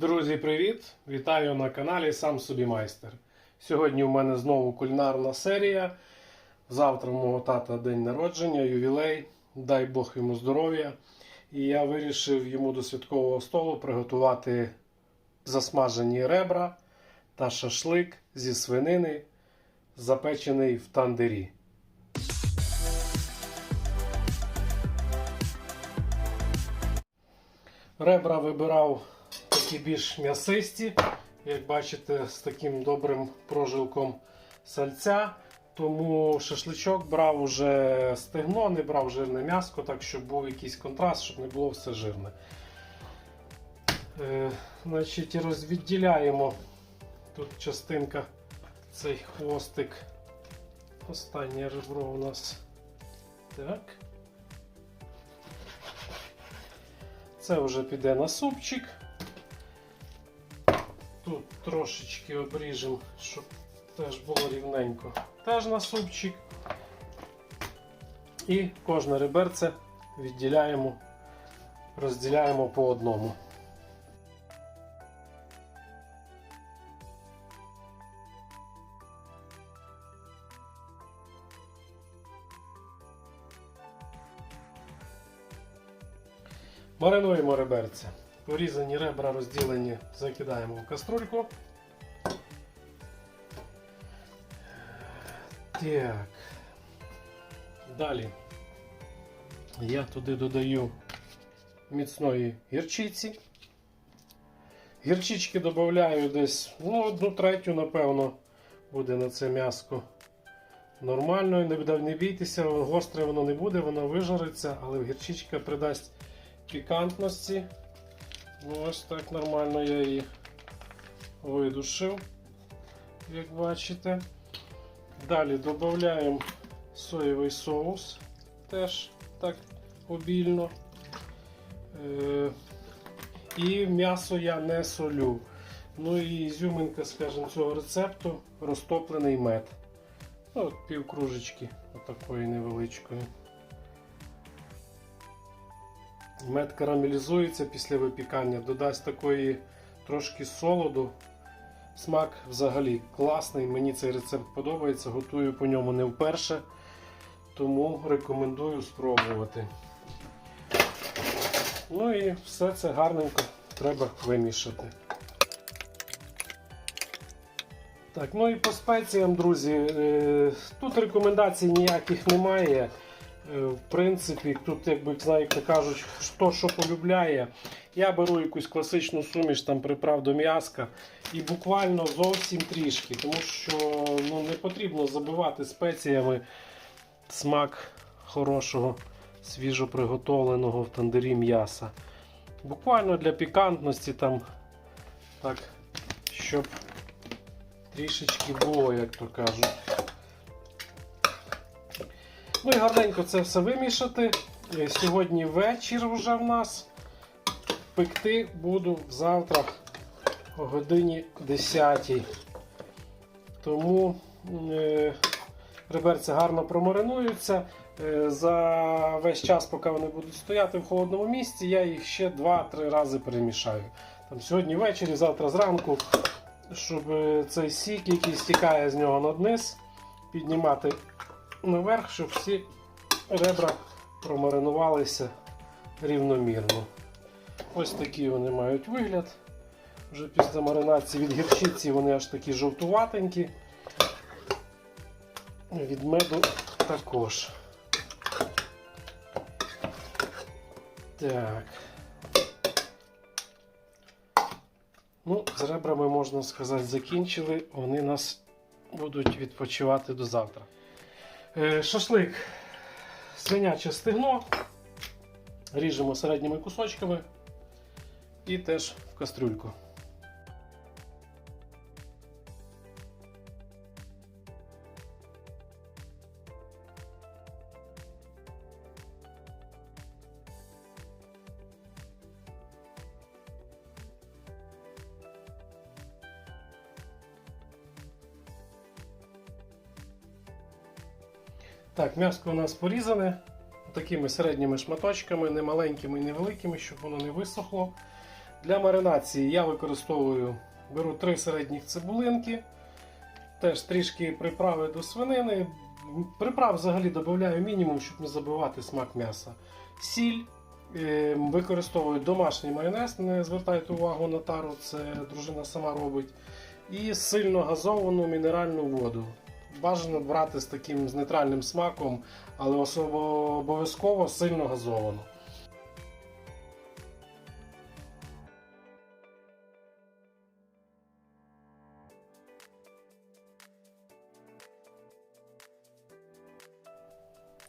Друзі, привіт! Вітаю на каналі Сам собі майстер. Сьогодні у мене знову кулінарна серія. Завтра у мого тата день народження, ювілей. Дай Бог йому здоров'я. І я вирішив йому до святкового столу приготувати засмажені ребра та шашлик зі свинини, запечений в тандирі. Ребра вибирав такі більш м'ясисті, як бачите, з таким добрим прожилком сальця. Тому шашличок брав уже стегно, не брав жирне м'яско, так щоб був якийсь контраст, щоб не було все жирне. Е, значить, розвідділяємо тут частинка, цей хвостик. Останнє ребро у нас. Так. Це вже піде на супчик. Тут трошечки обріжемо, щоб теж було рівненько. Теж на супчик. І кожне реберце відділяємо, розділяємо по одному. Маринуємо реберця. Порізані ребра розділені, закидаємо в каструльку. Так. Далі я туди додаю міцної гірчиці. Гірчички додаю десь ну, одну третю, напевно, буде на це м'яско. Нормально, не, не бійтеся, гостре воно не буде, воно вижариться, але гірчичка придасть пікантності. Ну, ось так нормально я її видушив, як бачите. Далі додаємо соєвий соус, теж так обільно. Е, і м'ясо я не солю. Ну і ізюминка, скажімо, цього рецепту розтоплений мед. Ну, от пів кружечки отакої невеличкої. Мед карамелізується після випікання, додасть такої трошки солоду. Смак взагалі класний. Мені цей рецепт подобається. Готую по ньому не вперше, тому рекомендую спробувати. Ну і все це гарненько треба вимішати. Так, ну і по спеціям, друзі, е, тут рекомендацій ніяких немає. Е, В принципі, тут, якби знаєте, кажуть, хто що полюбляє. Я беру якусь класичну суміш там приправ до м'яска і буквально зовсім трішки, тому що ну, не потрібно забивати спеціями смак хорошого, свіжо приготовленого в тандирі м'яса. Буквально для пікантності там, так, щоб трішечки було, як то кажуть. Ну і гарненько це все вимішати. Е, Сьогодні вечір вже в нас. Пекти буду завтра о годині 10. Тому е, реберця гарно промаринуються. Е, за весь час, поки вони будуть стояти в холодному місці, я їх ще 2-3 рази перемішаю. Там Сьогодні ввечері, завтра зранку, щоб е, цей сік, який стікає з нього на дниз, піднімати наверх, щоб всі ребра промаринувалися рівномірно. Ось такі вони мають вигляд. Вже після маринації від гірчиці вони аж такі жовтуватенькі. Від меду також. Так. Ну, з ребрами, можна сказати, закінчили. Вони нас будуть відпочивати до завтра. Е, Шашлик. Свиняче стегно. Ріжемо середніми кусочками і теж в кастрюльку. Так, м'яско у нас порізане такими середніми шматочками, не маленькими і невеликими, щоб воно не висохло. Для маринації я використовую беру три середніх цибулинки, теж трішки приправи до свинини. Приправ взагалі додаю мінімум, щоб не забивати смак м'яса. Сіль. Е, Використовую домашній майонез, не звертайте увагу на тару, це дружина сама робить. І сильно газовану мінеральну воду. Бажано брати з таким з нейтральним смаком, але особо обов'язково сильно газовану.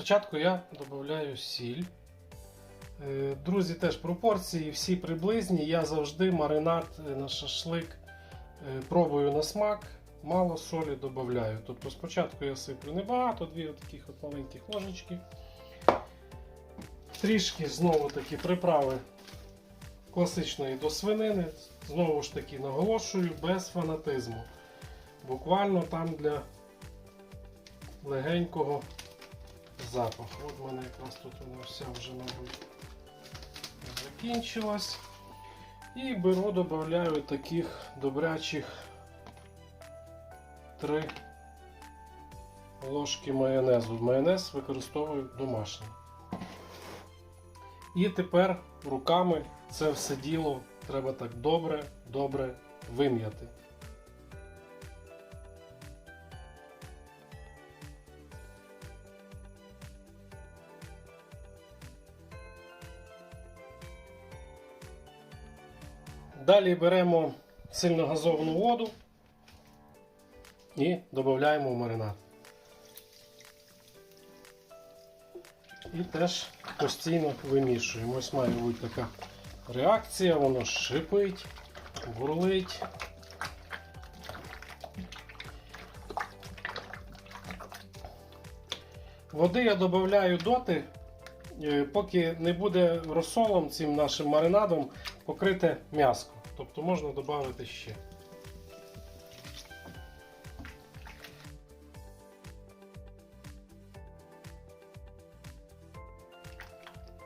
Спочатку я додаю сіль. Е, Друзі, теж пропорції всі приблизні. Я завжди маринад на шашлик е, пробую на смак, мало солі додаю. Тобто спочатку я сиплю небагато, дві таких от маленьких ложечки. Трішки знову таки приправи класичної до свинини. Знову ж таки наголошую, без фанатизму. Буквально там для легенького запаху. От в мене якраз тут вона вся вже, мабуть, закінчилась. І беру, додаю таких добрячих 3 ложки майонезу. Майонез використовую домашній. І тепер руками це все діло треба так добре, добре вим'яти. Далі беремо сильно газовану воду і додаємо в маринад. І теж постійно вимішуємо. Ось має бути така реакція, воно шипить, бурлить. Води я додаю доти, е, поки не буде розсолом цим нашим маринадом покрите м'яско. Тобто можна додати ще.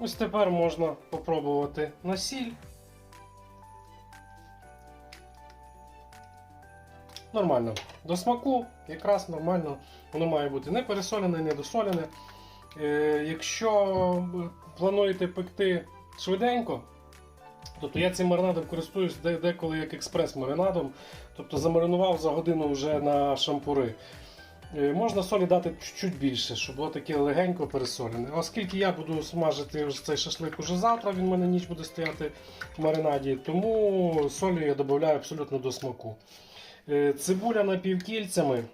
Ось тепер можна попробувати на сіль. Нормально. До смаку якраз нормально. Воно має бути не пересолене, не досолене. Е, якщо плануєте пекти швиденько, тобто я цим маринадом користуюсь деколи як експрес-маринадом, тобто замаринував за годину вже на шампури. Е, Можна солі дати чуть більше, щоб було таке легенько пересолене. Оскільки я буду смажити цей шашлик уже завтра, він в мене ніч буде стояти в маринаді, тому солі я додаю абсолютно до смаку. Е, Цибуля напівкільцями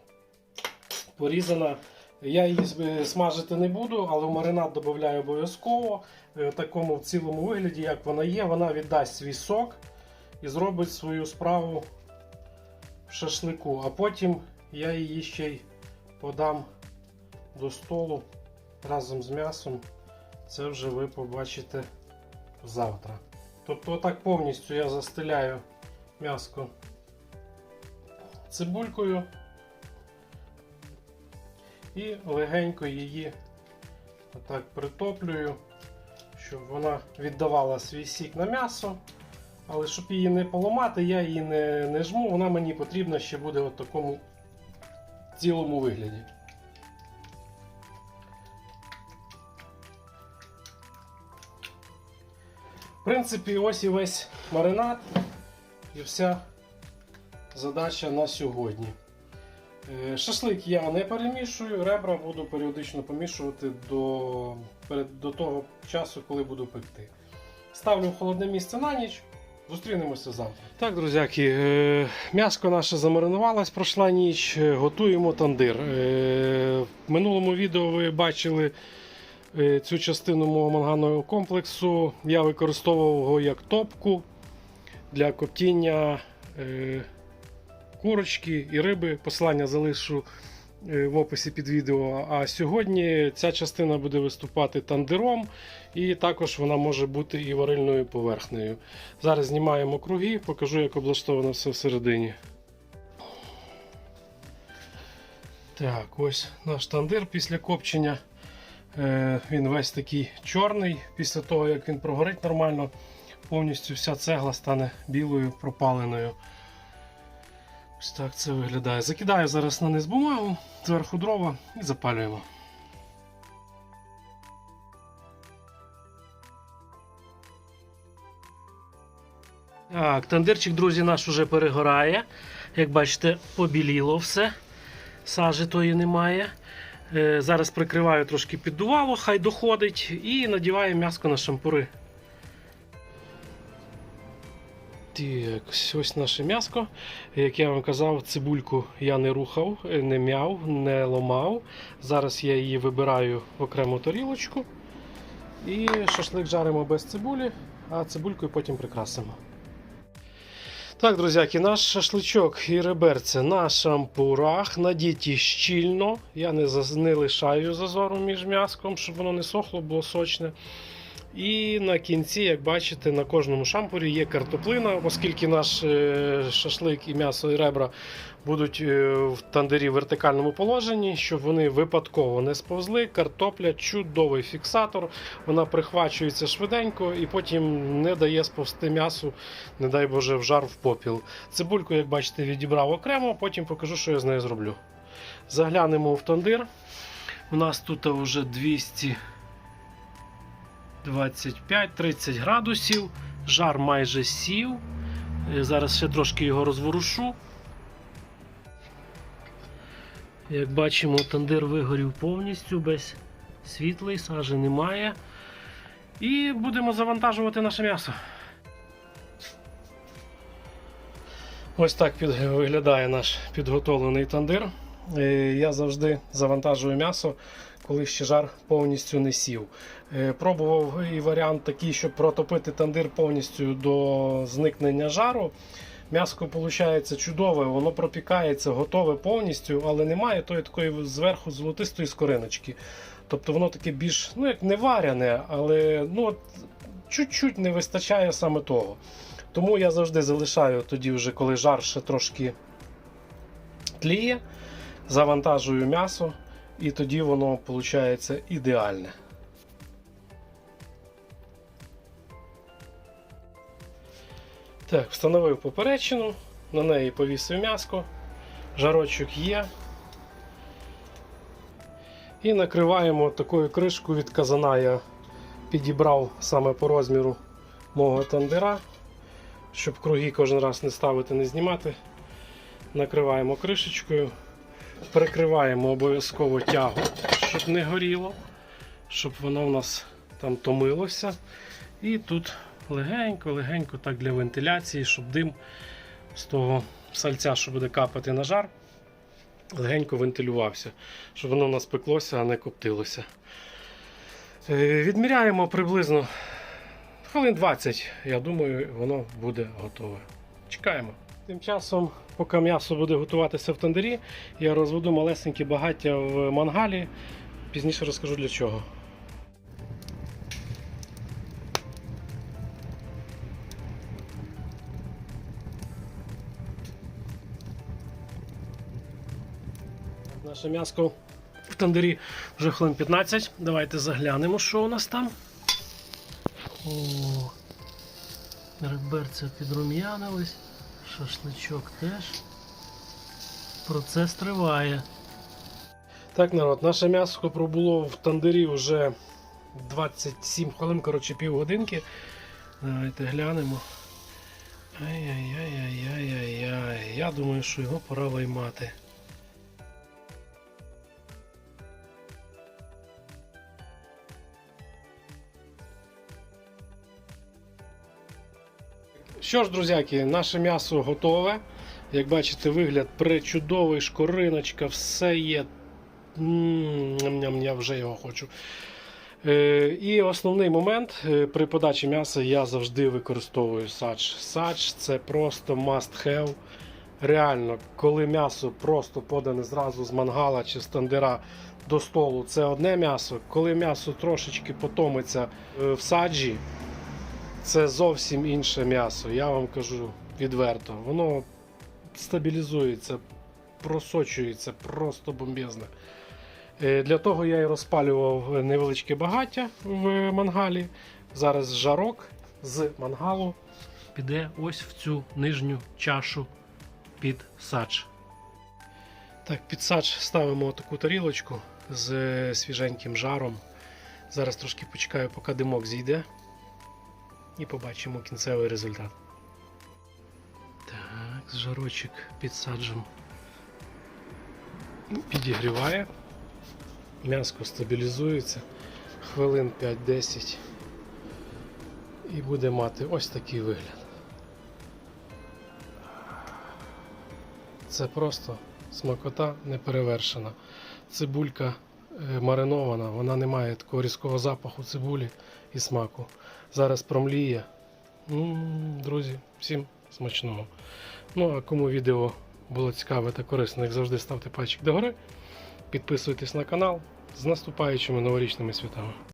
порізана. Я її е, смажити не буду, але в маринад додаю обов'язково. В такому в цілому вигляді, як вона є, вона віддасть свій сок і зробить свою справу в шашлику. А потім я її ще й подам до столу разом з м'ясом. Це вже ви побачите завтра. Тобто, отак повністю я застеляю м'яско цибулькою і легенько її отак притоплюю, щоб вона віддавала свій сік на м'ясо. Але щоб її не поламати, я її не, не жму, вона мені потрібна ще буде в такому цілому вигляді. В принципі, ось і весь маринад і вся задача на сьогодні. Е, Шашлик я не перемішую, ребра буду періодично помішувати до, до того часу, коли буду пекти. Ставлю в холодне місце на ніч. Зустрінемося завтра. Так, друзяки, е, м'яско наше замаринувалось, пройшла ніч, е, готуємо тандир. Е, В минулому відео ви бачили цю частину мого манганового комплексу. Я використовував його як топку для коптіння курочки і риби. Посилання залишу в описі під відео. А сьогодні ця частина буде виступати тандиром, і також вона може бути і варильною поверхнею. Зараз знімаємо круги, покажу, як облаштовано все всередині. Так, ось наш тандир після копчення. Е, Він весь такий чорний. Після того, як він прогорить нормально, повністю вся цегла стане білою пропаленою. Ось так це виглядає. Закидаю зараз на низ бумагу, зверху дрова і запалюємо. Так, тандирчик, друзі, наш уже перегорає. Як бачите, побіліло все. Сажі тої немає. Е, Зараз прикриваю трошки піддувало, хай доходить, і надіваю м'яско на шампури. Так, ось наше м'яско. Як я вам казав, цибульку я не рухав, не м'яв, не ломав. Зараз я її вибираю в окрему тарілочку. І шашлик жаримо без цибулі, а цибулькою потім прикрасимо. Так, друзяки, наш шашличок і реберце на шампурах, надіті щільно. Я не, не лишаю зазору між м'яском, щоб воно не сохло, було сочне. І на кінці, як бачите, на кожному шампурі є картоплина, оскільки наш е, шашлик і м'ясо і ребра будуть е, в тандирі в вертикальному положенні, щоб вони випадково не сповзли. Картопля чудовий фіксатор, вона прихвачується швиденько і потім не дає сповзти м'ясу, не дай Боже, в жар в попіл. Цибульку, як бачите, відібрав окремо, потім покажу, що я з нею зроблю. Заглянемо в тандир. У нас тут вже 200. 25-30 градусів, жар майже сів. Е, Зараз ще трошки його розворушу. Як бачимо, тандир вигорів повністю, без світлий, сажі немає. І будемо завантажувати наше м'ясо. Ось так виглядає наш підготовлений тандир. Е, Я завжди завантажую м'ясо, коли ще жар повністю не сів. Е, Пробував і варіант такий, щоб протопити тандир повністю до зникнення жару. М'яско виходить чудове, воно пропікається, готове повністю, але немає тої такої зверху золотистої скориночки. Тобто воно таке більш, ну як не варяне, але ну, чуть-чуть не вистачає саме того. Тому я завжди залишаю тоді, вже коли жар ще трошки тліє, завантажую м'ясо, і тоді воно виходить ідеальне. Так, встановив поперечину, на неї повісив м'яско, жарочок є. І накриваємо такою кришкою від казана. Я підібрав саме по розміру мого тандира, щоб круги кожен раз не ставити, не знімати. Накриваємо кришечкою, прикриваємо обов'язково тягу, щоб не горіло, щоб воно у нас там томилося. І тут легенько-легенько так для вентиляції, щоб дим з того сальця, що буде капати на жар, легенько вентилювався, щоб воно у нас пеклося, а не коптилося. Е, Відміряємо приблизно хвилин 20, я думаю, воно буде готове. Чекаємо. Тим часом, поки м'ясо буде готуватися в тандирі, я розведу малесеньке багаття в мангалі. Пізніше розкажу для чого. Наше м'яско в тандирі вже хвилин 15. Давайте заглянемо, що у нас там. О, реберця підрум'янились, шашличок теж. Процес триває. Так, народ, наше м'ясо пробуло в тандирі вже 27 хвилин, коротше, півгодинки. Давайте глянемо. Ай-яй-яй-яй-яй-яй. Я думаю, що його пора виймати. Що ж, друзяки, наше м'ясо готове. Як бачите, вигляд причудовий, шкориночка, все є. Я вже його хочу. Е, І основний момент е, при подачі м'яса я завжди використовую сач. Сач це просто must have. Реально, коли м'ясо просто подане зразу з мангала чи з тандира до столу, це одне м'ясо. Коли м'ясо трошечки потомиться е, в саджі, це зовсім інше м'ясо. Я вам кажу відверто. Воно стабілізується, просочується просто бомбезне. Е, Для того я і розпалював невеличке багаття в мангалі. Зараз жарок. з мангалу піде ось в цю нижню чашу під садж. Так, під садж ставимо таку тарілочку з свіженьким жаром. Зараз трошки почекаю, поки димок зійде. І побачимо кінцевий результат. Так, жарочок під саджем підігріває. М'яско стабілізується хвилин 5-10 і буде мати ось такий вигляд. Це просто смакота неперевершена. Цибулька е, маринована, вона не має такого різкого запаху цибулі і смаку. Зараз промліє. М, Друзі, всім смачного. Ну а кому відео було цікаве та корисне, як завжди, ставте пальчик догори. Підписуйтесь на канал з наступаючими новорічними святами.